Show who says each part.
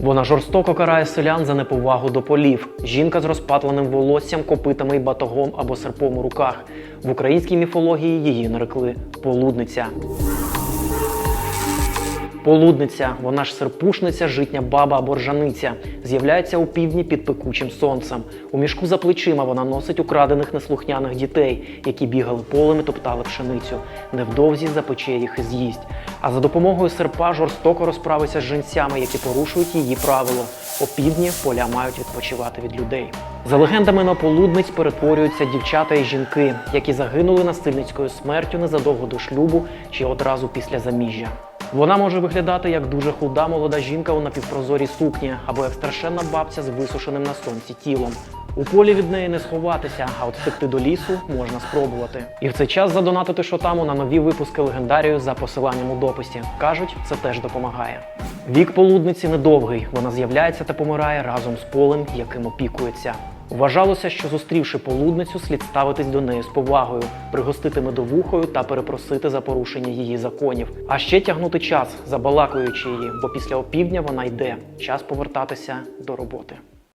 Speaker 1: Вона жорстоко карає селян за неповагу до полів. Жінка з розпатленим волоссям, копитами і батогом або серпом у руках. В українській міфології її нарекли полудниця. Полудниця, вона ж серпушниця, житня баба або ржаниця, з'являється у півдні під пекучим сонцем. У мішку за плечима вона носить украдених неслухняних дітей, які бігали полем і топтали пшеницю. Невдовзі запече їх і з'їсть. А за допомогою серпа жорстоко розправиться з жінцями, які порушують її правило. Опівдні поля мають відпочивати від людей. За легендами на полудниць перетворюються дівчата і жінки, які загинули насильницькою смертю незадовго до шлюбу чи одразу після заміжжя. Вона може виглядати як дуже худа молода жінка у напівпрозорій сукні або як страшенна бабця з висушеним на сонці тілом. У полі від неї не сховатися, а от втекти до лісу можна спробувати. І в цей час задонатити шотаму на нові випуски легендарію за посиланням у дописі. Кажуть, це теж допомагає. Вік полудниці недовгий. Вона з'являється та помирає разом з полем, яким опікується. Вважалося, що зустрівши полудницю, слід ставитись до неї з повагою, пригостити медовухою та перепросити за порушення її законів, а ще тягнути час, забалакуючи її, бо після опівдня вона йде. Час повертатися до роботи.